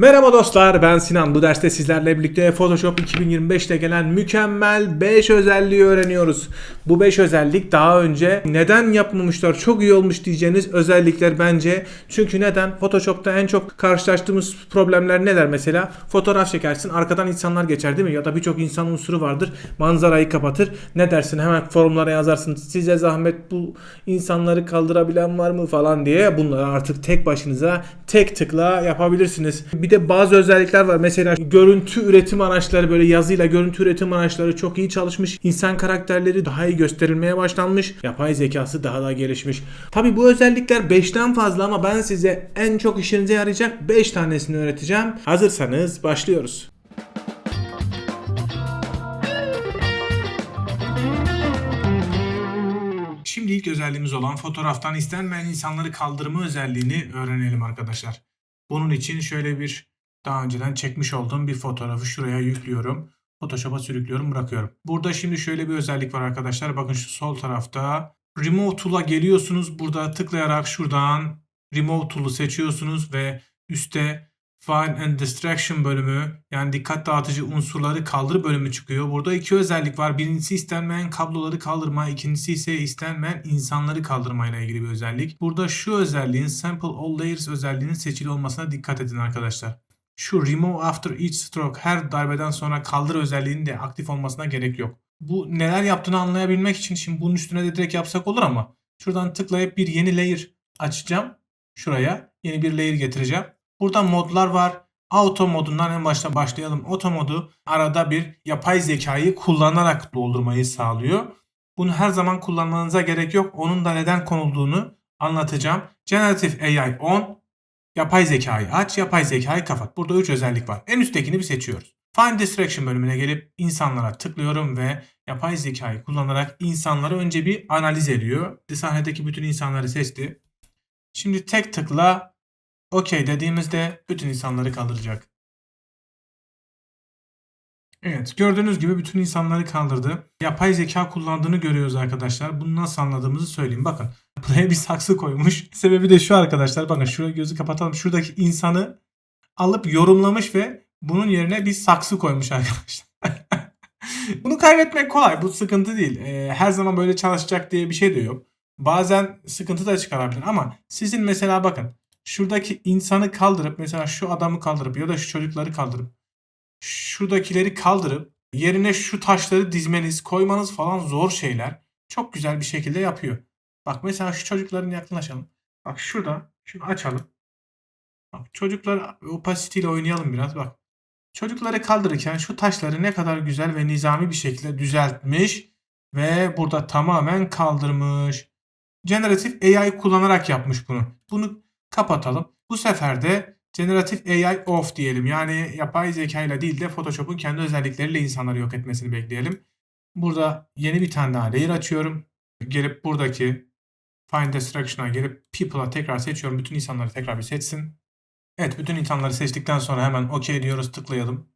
Merhaba dostlar ben Sinan. Bu derste sizlerle birlikte Photoshop 2025'te gelen mükemmel 5 özelliği öğreniyoruz. Bu 5 özellik daha önce neden yapmamışlar çok iyi olmuş diyeceğiniz özellikler bence. Çünkü neden? Photoshop'ta en çok karşılaştığımız problemler neler mesela? Fotoğraf çekersin arkadan insanlar geçer değil mi? Ya da birçok insan unsuru vardır. Manzarayı kapatır. Ne dersin? Hemen forumlara yazarsın. Size zahmet bu insanları kaldırabilen var mı falan diye. Bunları artık tek başınıza tek tıkla yapabilirsiniz. Bir de bazı özellikler var. Mesela görüntü üretim araçları böyle yazıyla görüntü üretim araçları çok iyi çalışmış. İnsan karakterleri daha iyi gösterilmeye başlanmış. Yapay zekası daha da gelişmiş. Tabi bu özellikler 5'ten fazla ama ben size en çok işinize yarayacak 5 tanesini öğreteceğim. Hazırsanız başlıyoruz. Şimdi ilk özelliğimiz olan fotoğraftan istenmeyen insanları kaldırma özelliğini öğrenelim arkadaşlar. Bunun için şöyle bir daha önceden çekmiş olduğum bir fotoğrafı şuraya yüklüyorum. Photoshop'a sürüklüyorum bırakıyorum. Burada şimdi şöyle bir özellik var arkadaşlar. Bakın şu sol tarafta Remove Tool'a geliyorsunuz. Burada tıklayarak şuradan Remove Tool'u seçiyorsunuz ve üstte Find and Distraction bölümü yani dikkat dağıtıcı unsurları kaldır bölümü çıkıyor. Burada iki özellik var. Birincisi istenmeyen kabloları kaldırma, ikincisi ise istenmeyen insanları kaldırma ile ilgili bir özellik. Burada şu özelliğin Sample All Layers özelliğinin seçili olmasına dikkat edin arkadaşlar. Şu Remove After Each Stroke her darbeden sonra kaldır özelliğinin de aktif olmasına gerek yok. Bu neler yaptığını anlayabilmek için şimdi bunun üstüne de direkt yapsak olur ama şuradan tıklayıp bir yeni layer açacağım. Şuraya yeni bir layer getireceğim. Burada modlar var. Auto modundan en başta başlayalım. Auto modu arada bir yapay zekayı kullanarak doldurmayı sağlıyor. Bunu her zaman kullanmanıza gerek yok. Onun da neden konulduğunu anlatacağım. Generative AI on, yapay zekayı aç, yapay zekayı kapat. Burada 3 özellik var. En üsttekini bir seçiyoruz. Find Distraction bölümüne gelip insanlara tıklıyorum ve yapay zekayı kullanarak insanları önce bir analiz ediyor. Sahnedeki bütün insanları seçti. Şimdi tek tıkla OK dediğimizde bütün insanları kaldıracak. Evet gördüğünüz gibi bütün insanları kaldırdı. Yapay zeka kullandığını görüyoruz arkadaşlar. Bunu nasıl anladığımızı söyleyeyim. Bakın buraya bir saksı koymuş. Sebebi de şu arkadaşlar. Bakın şuraya gözü kapatalım. Şuradaki insanı alıp yorumlamış ve bunun yerine bir saksı koymuş arkadaşlar. Bunu kaybetmek kolay. Bu sıkıntı değil. Ee, her zaman böyle çalışacak diye bir şey de yok. Bazen sıkıntı da çıkarabilir ama sizin mesela bakın şuradaki insanı kaldırıp mesela şu adamı kaldırıp ya da şu çocukları kaldırıp şuradakileri kaldırıp yerine şu taşları dizmeniz, koymanız falan zor şeyler. Çok güzel bir şekilde yapıyor. Bak mesela şu çocukların yaklaşalım. Bak şurada şunu açalım. Bak çocuklar opacity ile oynayalım biraz bak. Çocukları kaldırırken şu taşları ne kadar güzel ve nizami bir şekilde düzeltmiş ve burada tamamen kaldırmış. Generative AI kullanarak yapmış bunu. Bunu kapatalım. Bu sefer de Generative AI off diyelim. Yani yapay zeka ile değil de Photoshop'un kendi özellikleriyle insanları yok etmesini bekleyelim. Burada yeni bir tane daha layer açıyorum. Gelip buradaki Find Distraction'a gelip People'a tekrar seçiyorum. Bütün insanları tekrar bir seçsin. Evet bütün insanları seçtikten sonra hemen OK diyoruz tıklayalım.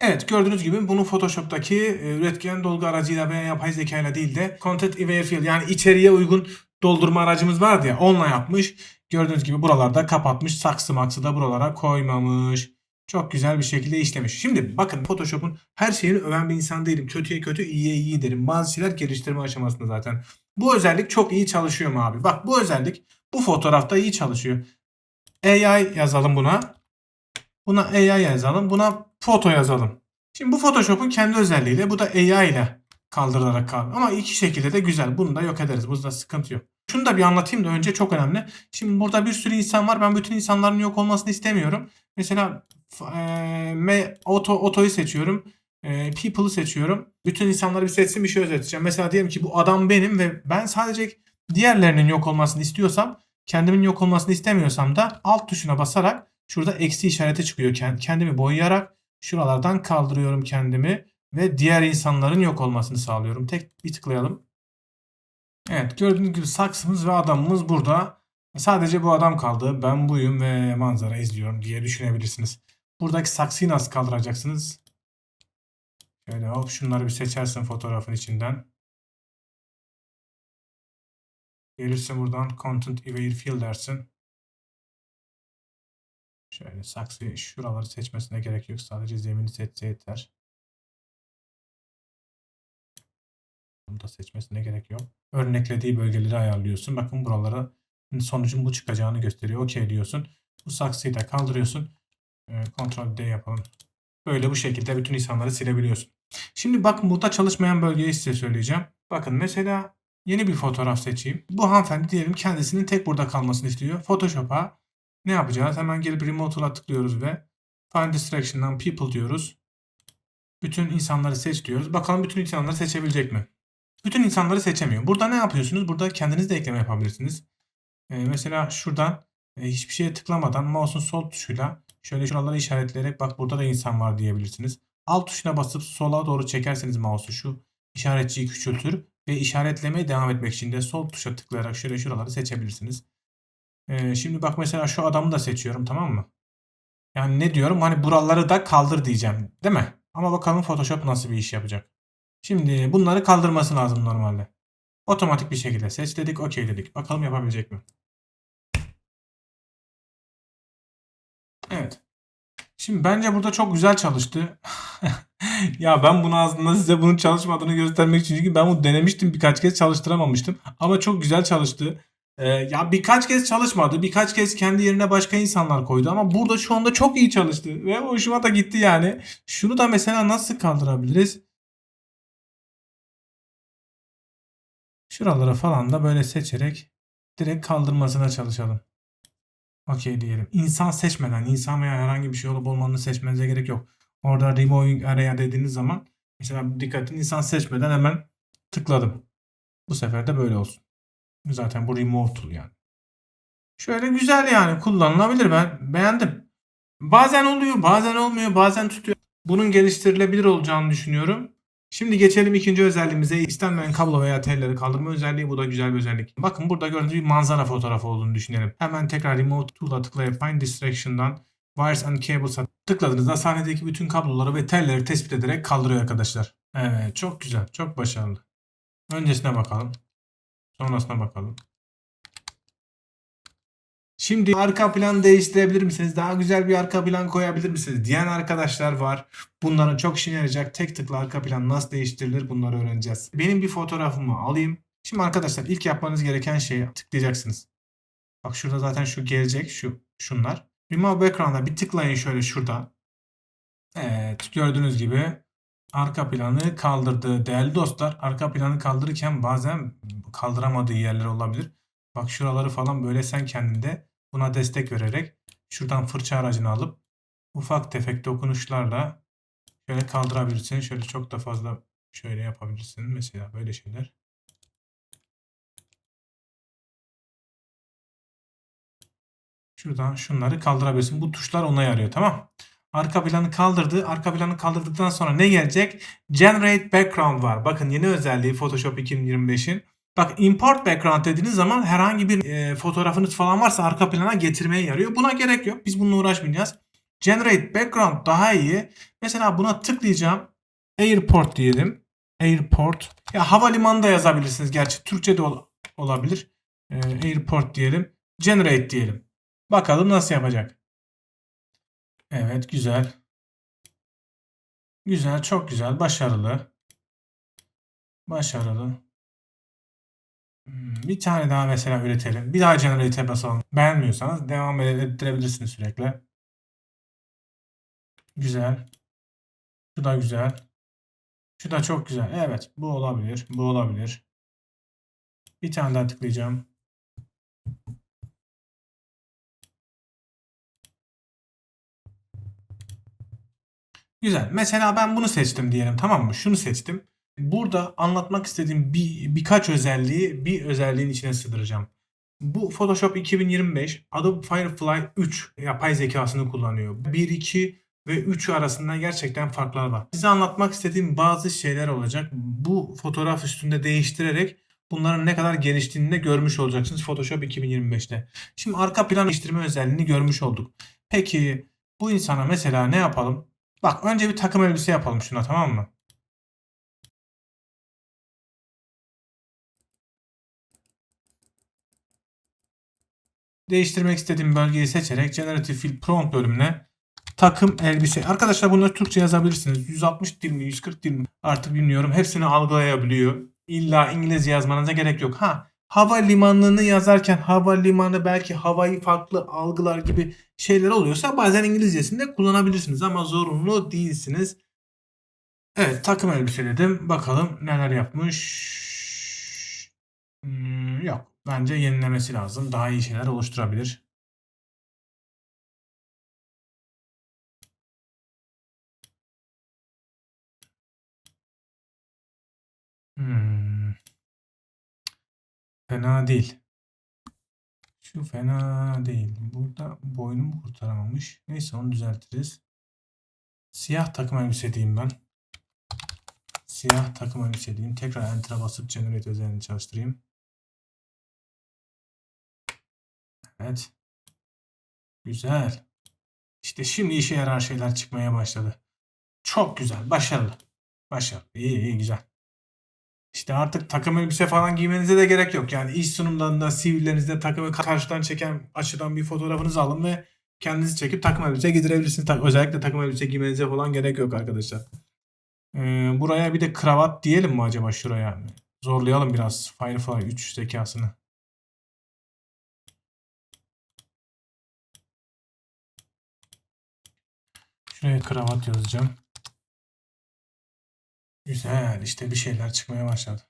Evet gördüğünüz gibi bunu Photoshop'taki e, üretken dolgu aracıyla veya yapay zeka ile değil de Content Aware Fill yani içeriye uygun doldurma aracımız vardı ya onunla yapmış. Gördüğünüz gibi buralarda kapatmış. Saksı maksı da buralara koymamış. Çok güzel bir şekilde işlemiş. Şimdi bakın Photoshop'un her şeyini öven bir insan değilim. Kötüye kötü, iyiye iyi derim. Bazı şeyler geliştirme aşamasında zaten. Bu özellik çok iyi çalışıyor mu abi? Bak bu özellik bu fotoğrafta iyi çalışıyor. AI yazalım buna. Buna AI yazalım. Buna foto yazalım. Şimdi bu Photoshop'un kendi özelliğiyle bu da AI ile kaldırarak kaldı. Ama iki şekilde de güzel. Bunu da yok ederiz. Bunda sıkıntı yok. Şunu da bir anlatayım da önce çok önemli. Şimdi burada bir sürü insan var. Ben bütün insanların yok olmasını istemiyorum. Mesela e, auto, otoyu seçiyorum. E, people'ı seçiyorum. Bütün insanları bir seçsin bir şey özeteceğim. Mesela diyelim ki bu adam benim ve ben sadece diğerlerinin yok olmasını istiyorsam kendimin yok olmasını istemiyorsam da alt tuşuna basarak şurada eksi işareti çıkıyor. Kendimi boyayarak şuralardan kaldırıyorum kendimi ve diğer insanların yok olmasını sağlıyorum. Tek bir tıklayalım. Evet gördüğünüz gibi saksımız ve adamımız burada. Sadece bu adam kaldı. Ben buyum ve manzara izliyorum diye düşünebilirsiniz. Buradaki saksıyı nasıl kaldıracaksınız? Şöyle hop şunları bir seçersin fotoğrafın içinden. Gelirse buradan Content Aware Fill dersin. Şöyle saksı şuraları seçmesine gerek yok. Sadece zemini seçse yeter. Bunu da seçmesine gerek yok. Örneklediği bölgeleri ayarlıyorsun. Bakın buralara sonucun bu çıkacağını gösteriyor. Okey diyorsun. Bu saksıyı da kaldırıyorsun. Ee, Ctrl D yapalım. Böyle bu şekilde bütün insanları silebiliyorsun. Şimdi bakın burada çalışmayan bölgeyi size söyleyeceğim. Bakın mesela yeni bir fotoğraf seçeyim. Bu hanımefendi diyelim kendisinin tek burada kalmasını istiyor. Photoshop'a ne yapacağız? Hemen gelip Remote Tool'a tıklıyoruz ve Find Distraction'dan People diyoruz. Bütün insanları seç diyoruz. Bakalım bütün insanları seçebilecek mi? Bütün insanları seçemiyor. Burada ne yapıyorsunuz? Burada kendiniz de ekleme yapabilirsiniz. Ee, mesela şuradan e, hiçbir şeye tıklamadan mouse'un sol tuşuyla şöyle şuraları işaretleyerek bak burada da insan var diyebilirsiniz. Alt tuşuna basıp sola doğru çekerseniz mouse'u şu işaretçiyi küçültür ve işaretlemeye devam etmek için de sol tuşa tıklayarak şöyle şuraları seçebilirsiniz. Ee, şimdi bak mesela şu adamı da seçiyorum tamam mı? Yani ne diyorum? Hani buraları da kaldır diyeceğim. Değil mi? Ama bakalım Photoshop nasıl bir iş yapacak. Şimdi bunları kaldırması lazım normalde. Otomatik bir şekilde seç dedik. Okey dedik. Bakalım yapabilecek mi? Evet. Şimdi bence burada çok güzel çalıştı. ya ben bunu aslında size bunun çalışmadığını göstermek için çünkü ben bunu denemiştim birkaç kez çalıştıramamıştım. Ama çok güzel çalıştı. Ee, ya birkaç kez çalışmadı. Birkaç kez kendi yerine başka insanlar koydu ama burada şu anda çok iyi çalıştı ve hoşuma da gitti yani. Şunu da mesela nasıl kaldırabiliriz? Şuralara falan da böyle seçerek direkt kaldırmasına çalışalım. Okey diyelim. İnsan seçmeden, insan veya herhangi bir şey olup olmadığını seçmenize gerek yok. Orada removing area dediğiniz zaman mesela dikkatin insan seçmeden hemen tıkladım. Bu sefer de böyle olsun. Zaten bu remove tool yani. Şöyle güzel yani kullanılabilir ben beğendim. Bazen oluyor, bazen olmuyor, bazen tutuyor. Bunun geliştirilebilir olacağını düşünüyorum. Şimdi geçelim ikinci özelliğimize. İstenmeyen kablo veya telleri kaldırma özelliği. Bu da güzel bir özellik. Bakın burada gördüğünüz bir manzara fotoğrafı olduğunu düşünelim. Hemen tekrar Remote Tool'a tıklayıp Find Distraction'dan Wires and Cables'a tıkladığınızda sahnedeki bütün kabloları ve telleri tespit ederek kaldırıyor arkadaşlar. Evet çok güzel. Çok başarılı. Öncesine bakalım. Sonrasına bakalım. Şimdi arka plan değiştirebilir misiniz? Daha güzel bir arka plan koyabilir misiniz? Diyen arkadaşlar var. Bunların çok işine yarayacak. Tek tıkla arka plan nasıl değiştirilir bunları öğreneceğiz. Benim bir fotoğrafımı alayım. Şimdi arkadaşlar ilk yapmanız gereken şeye tıklayacaksınız. Bak şurada zaten şu gelecek. Şu şunlar. Remove background'a bir tıklayın şöyle şurada. Evet gördüğünüz gibi arka planı kaldırdı. Değerli dostlar arka planı kaldırırken bazen kaldıramadığı yerler olabilir. Bak şuraları falan böyle sen kendinde buna destek vererek şuradan fırça aracını alıp ufak tefek dokunuşlarla şöyle kaldırabilirsin. Şöyle çok da fazla şöyle yapabilirsin. Mesela böyle şeyler. Şuradan şunları kaldırabilirsin. Bu tuşlar ona yarıyor tamam. Arka planı kaldırdı. Arka planı kaldırdıktan sonra ne gelecek? Generate background var. Bakın yeni özelliği Photoshop 2025'in. Bak import background dediğiniz zaman herhangi bir e, fotoğrafınız falan varsa arka plana getirmeye yarıyor. Buna gerek yok. Biz bununla uğraşmayacağız. Generate background daha iyi. Mesela buna tıklayacağım. Airport diyelim. Airport. Ya havalimanı da yazabilirsiniz. Gerçi Türkçe de ol olabilir. E, airport diyelim. Generate diyelim. Bakalım nasıl yapacak. Evet güzel. Güzel çok güzel. Başarılı. Başarılı. Hmm, bir tane daha mesela üretelim. Bir daha generate'e basalım. Beğenmiyorsanız devam ettirebilirsiniz sürekli. Güzel. Şu da güzel. Şu da çok güzel. Evet bu olabilir. Bu olabilir. Bir tane daha tıklayacağım. Güzel. Mesela ben bunu seçtim diyelim tamam mı? Şunu seçtim. Burada anlatmak istediğim bir, birkaç özelliği bir özelliğin içine sığdıracağım. Bu Photoshop 2025 Adobe Firefly 3 yapay zekasını kullanıyor. 1, 2 ve 3 arasında gerçekten farklar var. Size anlatmak istediğim bazı şeyler olacak. Bu fotoğraf üstünde değiştirerek bunların ne kadar geliştiğini de görmüş olacaksınız Photoshop 2025'te. Şimdi arka plan değiştirme özelliğini görmüş olduk. Peki bu insana mesela ne yapalım? Bak önce bir takım elbise yapalım şuna tamam mı? Değiştirmek istediğim bölgeyi seçerek Generative Fill Prompt bölümüne takım elbise. Arkadaşlar bunları Türkçe yazabilirsiniz. 160 dil mi 140 dil mi artık bilmiyorum. Hepsini algılayabiliyor. İlla İngilizce yazmanıza gerek yok. Ha havalimanını yazarken havalimanı belki havayı farklı algılar gibi şeyler oluyorsa bazen İngilizcesinde kullanabilirsiniz ama zorunlu değilsiniz. Evet takım elbise dedim. Bakalım neler yapmış. Hmm, yok. Bence yenilemesi lazım. Daha iyi şeyler oluşturabilir. Hmm. Fena değil. Şu fena değil. Burada boynumu kurtaramamış. Neyse onu düzeltiriz. Siyah takım elbise diyeyim ben. Siyah takım elbise diyeyim. Tekrar enter'a basıp generate özelliğini çalıştırayım. Evet. Güzel. İşte şimdi işe yarar şeyler çıkmaya başladı. Çok güzel. Başarılı. Başarılı. İyi iyi güzel. İşte artık takım elbise falan giymenize de gerek yok. Yani iş sunumlarında, CV'lerinizde takımı karşıdan çeken açıdan bir fotoğrafınızı alın ve kendinizi çekip takım elbise giydirebilirsiniz. Özellikle takım elbise giymenize falan gerek yok arkadaşlar. Ee, buraya bir de kravat diyelim mi acaba şuraya? Zorlayalım biraz Firefly 3 zekasını. Şuraya kravat yazacağım. Güzel işte bir şeyler çıkmaya başladı.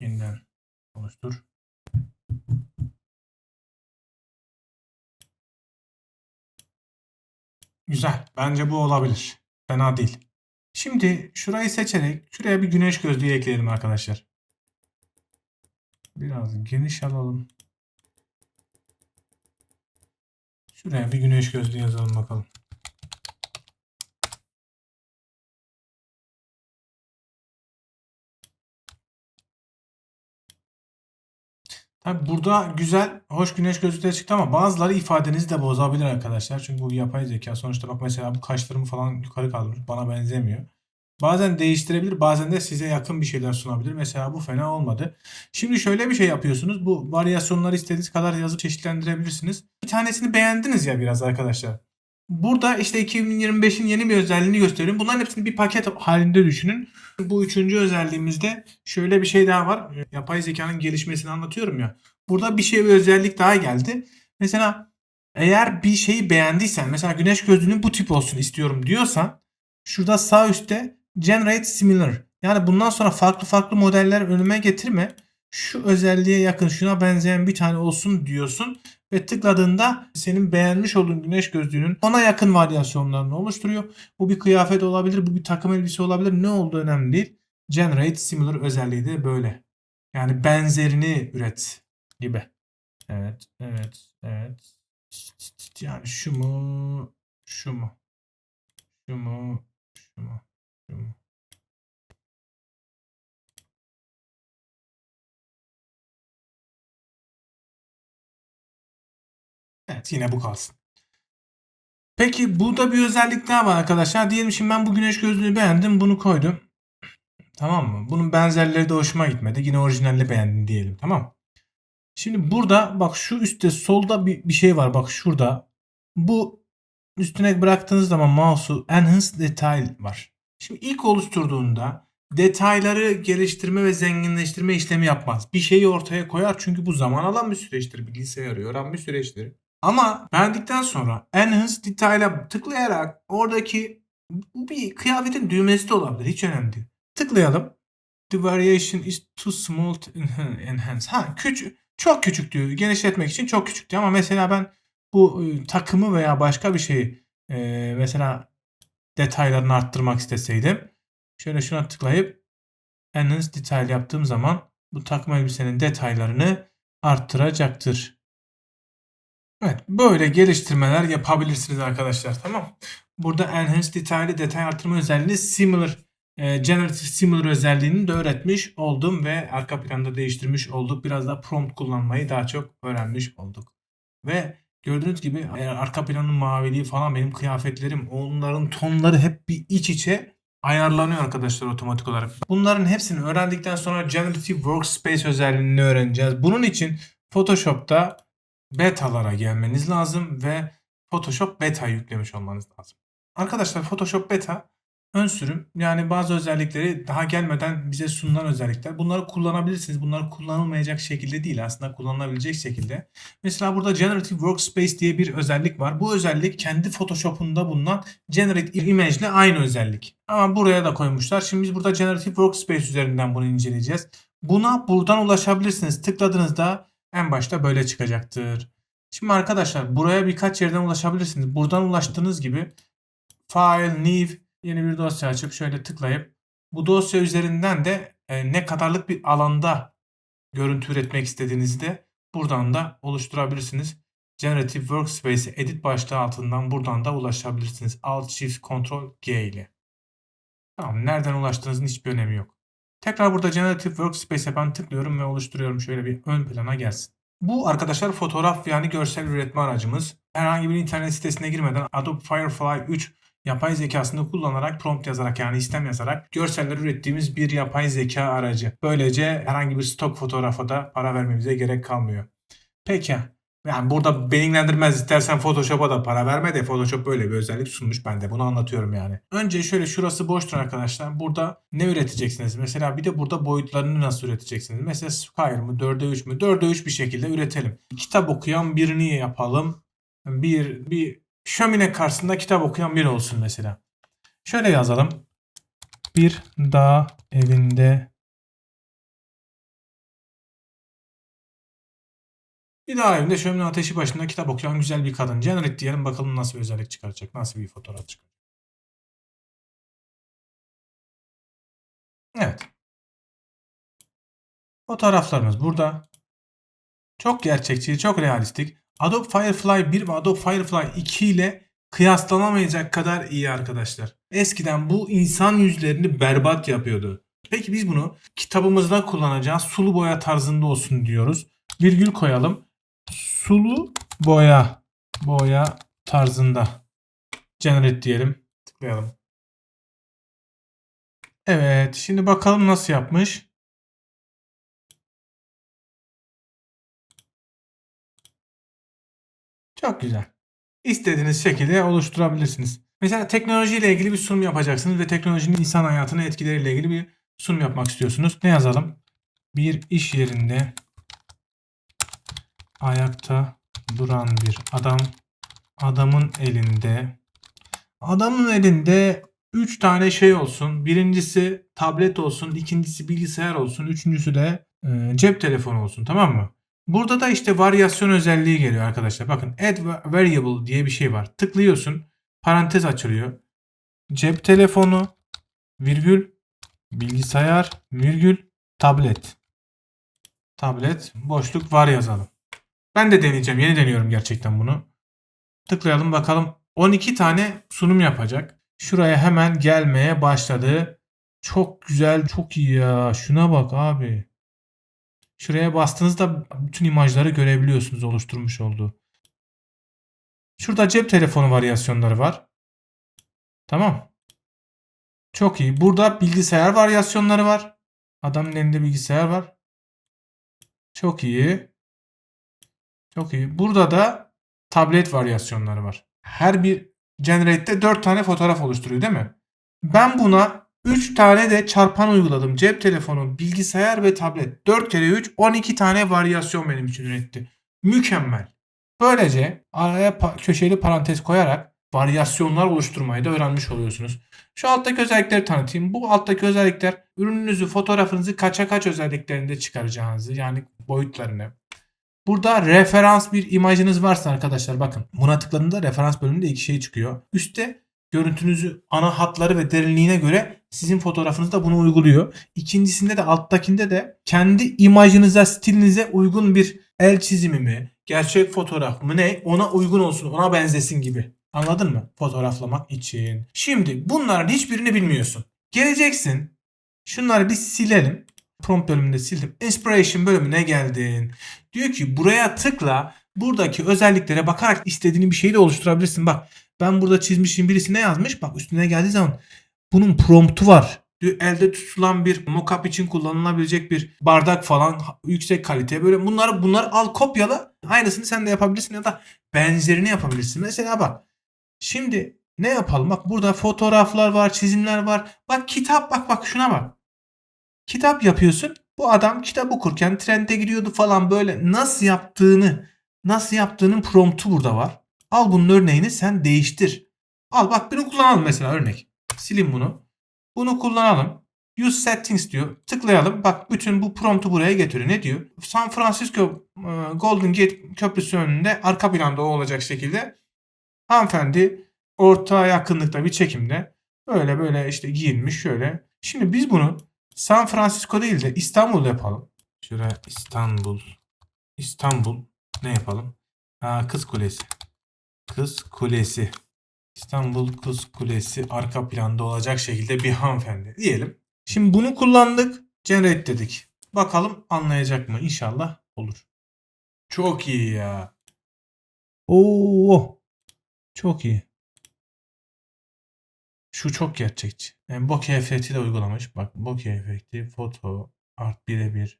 Yeniden oluştur. Güzel. Bence bu olabilir. Fena değil. Şimdi şurayı seçerek şuraya bir güneş gözlüğü ekleyelim arkadaşlar. Biraz geniş alalım. Şuraya bir güneş gözlüğü yazalım bakalım. Tabi burada güzel, hoş güneş gözlükleri çıktı ama bazıları ifadenizi de bozabilir arkadaşlar. Çünkü bu yapay zeka. Sonuçta bak mesela bu kaşlarımı falan yukarı kaldırmış. Bana benzemiyor. Bazen değiştirebilir, bazen de size yakın bir şeyler sunabilir. Mesela bu fena olmadı. Şimdi şöyle bir şey yapıyorsunuz. Bu varyasyonları istediğiniz kadar yazıp çeşitlendirebilirsiniz. Bir tanesini beğendiniz ya biraz arkadaşlar. Burada işte 2025'in yeni bir özelliğini gösteriyorum. Bunların hepsini bir paket halinde düşünün. Bu üçüncü özelliğimizde şöyle bir şey daha var. Yapay zekanın gelişmesini anlatıyorum ya. Burada bir şey bir özellik daha geldi. Mesela eğer bir şeyi beğendiysen mesela güneş gözlüğünün bu tip olsun istiyorum diyorsan şurada sağ üstte generate similar yani bundan sonra farklı farklı modeller önüme getirme. Şu özelliğe yakın şuna benzeyen bir tane olsun diyorsun ve tıkladığında senin beğenmiş olduğun güneş gözlüğünün ona yakın varyasyonlarını oluşturuyor. Bu bir kıyafet olabilir, bu bir takım elbise olabilir. Ne olduğu önemli değil. Generate similar özelliği de böyle. Yani benzerini üret gibi. Evet, evet, evet. Yani şu mu, şu mu, şu mu, şu mu. Evet yine bu kalsın. Peki burada bir özellik daha var arkadaşlar. Diyelim şimdi ben bu güneş gözlüğünü beğendim. Bunu koydum. Tamam mı? Bunun benzerleri de hoşuma gitmedi. Yine orijinalini beğendim diyelim. Tamam. Şimdi burada bak şu üstte solda bir, bir şey var. Bak şurada. Bu üstüne bıraktığınız zaman mouse'u enhance detail var. Şimdi ilk oluşturduğunda detayları geliştirme ve zenginleştirme işlemi yapmaz. Bir şeyi ortaya koyar çünkü bu zaman alan bir süreçtir. Bilgisayarı öğren bir süreçtir. Ama beğendikten sonra Enhance Detail'a tıklayarak oradaki bir kıyafetin düğmesi de olabilir. Hiç önemli değil. Tıklayalım. The variation is too small to enhance. Ha küçük, çok küçük diyor. Genişletmek için çok küçük diyor. Ama mesela ben bu e, takımı veya başka bir şeyi mesela detaylarını arttırmak isteseydim. Şöyle şuna tıklayıp Enhance Detail yaptığım zaman bu takım elbisenin detaylarını arttıracaktır. Evet böyle geliştirmeler yapabilirsiniz arkadaşlar tamam. Burada Enhance detaylı detay artırma özelliğini Similar e, Generative Similar özelliğini de öğretmiş oldum ve arka planda değiştirmiş olduk. Biraz da prompt kullanmayı daha çok öğrenmiş olduk. Ve gördüğünüz gibi e, arka planın maviliği falan benim kıyafetlerim onların tonları hep bir iç içe ayarlanıyor arkadaşlar otomatik olarak. Bunların hepsini öğrendikten sonra Generative Workspace özelliğini öğreneceğiz. Bunun için Photoshop'ta betalara gelmeniz lazım ve Photoshop beta yüklemiş olmanız lazım. Arkadaşlar Photoshop beta ön sürüm yani bazı özellikleri daha gelmeden bize sunulan özellikler. Bunları kullanabilirsiniz. Bunlar kullanılmayacak şekilde değil aslında kullanılabilecek şekilde. Mesela burada Generative Workspace diye bir özellik var. Bu özellik kendi Photoshop'unda bulunan Generate Image ile aynı özellik. Ama buraya da koymuşlar. Şimdi biz burada Generative Workspace üzerinden bunu inceleyeceğiz. Buna buradan ulaşabilirsiniz. Tıkladığınızda en başta böyle çıkacaktır. Şimdi arkadaşlar buraya birkaç yerden ulaşabilirsiniz. Buradan ulaştığınız gibi File, New, yeni bir dosya açıp şöyle tıklayıp bu dosya üzerinden de e, ne kadarlık bir alanda görüntü üretmek istediğinizi de buradan da oluşturabilirsiniz. Generative Workspace edit başlığı altından buradan da ulaşabilirsiniz. Alt Shift Ctrl G ile. Tamam nereden ulaştığınızın hiçbir önemi yok. Tekrar burada Generative Workspace'e ben tıklıyorum ve oluşturuyorum. Şöyle bir ön plana gelsin. Bu arkadaşlar fotoğraf yani görsel üretme aracımız. Herhangi bir internet sitesine girmeden Adobe Firefly 3 yapay zekasını kullanarak prompt yazarak yani istem yazarak görseller ürettiğimiz bir yapay zeka aracı. Böylece herhangi bir stok fotoğrafa da para vermemize gerek kalmıyor. Peki yani burada benimlendirmez istersen Photoshop'a da para verme de Photoshop böyle bir özellik sunmuş. Ben de bunu anlatıyorum yani. Önce şöyle şurası boştur arkadaşlar. Burada ne üreteceksiniz? Mesela bir de burada boyutlarını nasıl üreteceksiniz? Mesela Square mı? 4'e 3 mü? 4'e 3 bir şekilde üretelim. Kitap okuyan birini yapalım. Bir, bir şömine karşısında kitap okuyan biri olsun mesela. Şöyle yazalım. Bir dağ evinde Bir daha evinde şömine ateşi başında kitap okuyan güzel bir kadın. Generate diyelim bakalım nasıl bir özellik çıkaracak. Nasıl bir fotoğraf çıkacak. Evet. Fotoğraflarımız burada. Çok gerçekçi, çok realistik. Adobe Firefly 1 ve Adobe Firefly 2 ile kıyaslanamayacak kadar iyi arkadaşlar. Eskiden bu insan yüzlerini berbat yapıyordu. Peki biz bunu kitabımızda kullanacağız sulu boya tarzında olsun diyoruz. Virgül koyalım. Sulu boya boya tarzında generate diyelim. Tıklayalım. Evet, şimdi bakalım nasıl yapmış. Çok güzel. İstediğiniz şekilde oluşturabilirsiniz. Mesela teknolojiyle ilgili bir sunum yapacaksınız ve teknolojinin insan hayatına etkileriyle ilgili bir sunum yapmak istiyorsunuz. Ne yazalım? Bir iş yerinde ayakta duran bir adam adamın elinde adamın elinde 3 tane şey olsun. Birincisi tablet olsun, ikincisi bilgisayar olsun, üçüncüsü de e, cep telefonu olsun tamam mı? Burada da işte varyasyon özelliği geliyor arkadaşlar. Bakın add variable diye bir şey var. Tıklıyorsun. Parantez açılıyor. Cep telefonu virgül bilgisayar virgül tablet. Tablet boşluk var yazalım. Ben de deneyeceğim. Yeni deniyorum gerçekten bunu. Tıklayalım bakalım. 12 tane sunum yapacak. Şuraya hemen gelmeye başladı. Çok güzel, çok iyi ya. Şuna bak abi. Şuraya bastığınızda bütün imajları görebiliyorsunuz oluşturmuş olduğu. Şurada cep telefonu varyasyonları var. Tamam. Çok iyi. Burada bilgisayar varyasyonları var. Adamın elinde bilgisayar var. Çok iyi. Çok iyi. Burada da tablet varyasyonları var. Her bir generate'de 4 tane fotoğraf oluşturuyor değil mi? Ben buna 3 tane de çarpan uyguladım. Cep telefonu, bilgisayar ve tablet. 4 kere 3 12 tane varyasyon benim için üretti. Mükemmel. Böylece araya pa- köşeli parantez koyarak varyasyonlar oluşturmayı da öğrenmiş oluyorsunuz. Şu alttaki özellikleri tanıtayım. Bu alttaki özellikler ürününüzü, fotoğrafınızı kaça kaç özelliklerinde çıkaracağınızı yani boyutlarını. Burada referans bir imajınız varsa arkadaşlar bakın buna tıkladığında referans bölümünde iki şey çıkıyor. Üstte görüntünüzü ana hatları ve derinliğine göre sizin fotoğrafınızda bunu uyguluyor. İkincisinde de alttakinde de kendi imajınıza, stilinize uygun bir el çizimi mi, gerçek fotoğraf mı ne ona uygun olsun, ona benzesin gibi. Anladın mı? Fotoğraflamak için. Şimdi bunların hiçbirini bilmiyorsun. Geleceksin. Şunları bir silelim. Prompt bölümünde sildim. Inspiration bölümüne geldin. Diyor ki buraya tıkla. Buradaki özelliklere bakarak istediğin bir şeyi de oluşturabilirsin. Bak ben burada çizmişim birisi ne yazmış? Bak üstüne geldiği zaman Bunun promptu var. Elde tutulan bir mockup için kullanılabilecek bir bardak falan yüksek kalite. Böyle bunları bunları al kopyala. Aynısını sen de yapabilirsin ya da benzerini yapabilirsin. Mesela bak. Şimdi ne yapalım? Bak burada fotoğraflar var, çizimler var. Bak kitap bak bak şuna bak. Kitap yapıyorsun. Bu adam kitap okurken trende gidiyordu falan böyle nasıl yaptığını, nasıl yaptığının promptu burada var. Al bunun örneğini sen değiştir. Al bak bunu kullanalım mesela örnek. Silin bunu. Bunu kullanalım. Use settings diyor. Tıklayalım. Bak bütün bu promptu buraya getiriyor. Ne diyor? San Francisco e, Golden Gate Köprüsü önünde arka planda o olacak şekilde hanımefendi orta yakınlıkta bir çekimde böyle böyle işte giyinmiş şöyle. Şimdi biz bunu San Francisco değil de İstanbul yapalım. Şuraya İstanbul. İstanbul. Ne yapalım? Aa, Kız Kulesi. Kız Kulesi. İstanbul Kız Kulesi arka planda olacak şekilde bir hanımefendi diyelim. Şimdi bunu kullandık. Generate dedik. Bakalım anlayacak mı? İnşallah olur. Çok iyi ya. Oo. Çok iyi. Şu çok gerçekçi. Yani bokeh efekti de uygulamış. Bak bokeh efekti, foto, art birebir.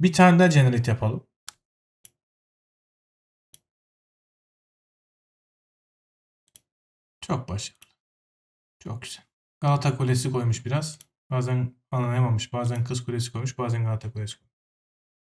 Bir tane daha generate yapalım. Çok başarılı. Çok güzel. Galata Kulesi koymuş biraz. Bazen anlayamamış. Bazen Kız Kulesi koymuş. Bazen Galata Kulesi koymuş.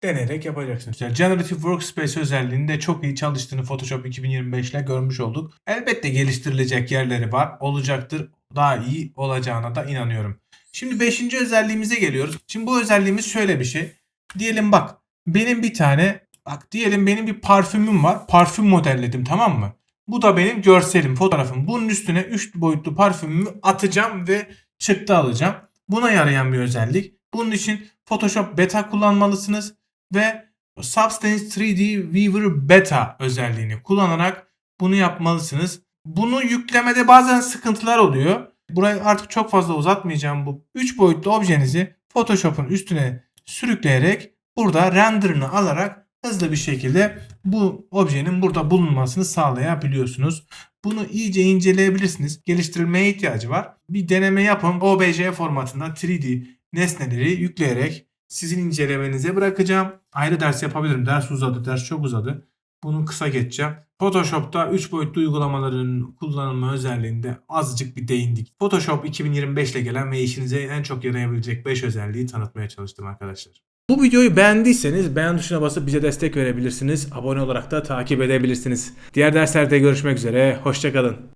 Deneyerek yapacaksınız. Yani Generative Workspace özelliğinin de çok iyi çalıştığını Photoshop 2025 ile görmüş olduk. Elbette geliştirilecek yerleri var. Olacaktır. Daha iyi olacağına da inanıyorum. Şimdi 5. özelliğimize geliyoruz. Şimdi bu özelliğimiz şöyle bir şey. Diyelim bak benim bir tane bak diyelim benim bir parfümüm var. Parfüm modelledim tamam mı? Bu da benim görselim, fotoğrafım. Bunun üstüne 3 boyutlu parfümümü atacağım ve çıktı alacağım. Buna yarayan bir özellik. Bunun için Photoshop Beta kullanmalısınız ve Substance 3D Weaver Beta özelliğini kullanarak bunu yapmalısınız. Bunu yüklemede bazen sıkıntılar oluyor. Burayı artık çok fazla uzatmayacağım bu 3 boyutlu objenizi Photoshop'un üstüne sürükleyerek burada renderını alarak hızlı bir şekilde bu objenin burada bulunmasını sağlayabiliyorsunuz. Bunu iyice inceleyebilirsiniz. Geliştirilmeye ihtiyacı var. Bir deneme yapın. OBJ formatında 3D nesneleri yükleyerek sizin incelemenize bırakacağım. Ayrı ders yapabilirim. Ders uzadı, ders çok uzadı. Bunu kısa geçeceğim. Photoshop'ta 3 boyutlu uygulamaların kullanılma özelliğinde azıcık bir değindik. Photoshop 2025 ile gelen ve işinize en çok yarayabilecek 5 özelliği tanıtmaya çalıştım arkadaşlar. Bu videoyu beğendiyseniz beğen tuşuna basıp bize destek verebilirsiniz. Abone olarak da takip edebilirsiniz. Diğer derslerde görüşmek üzere. Hoşçakalın.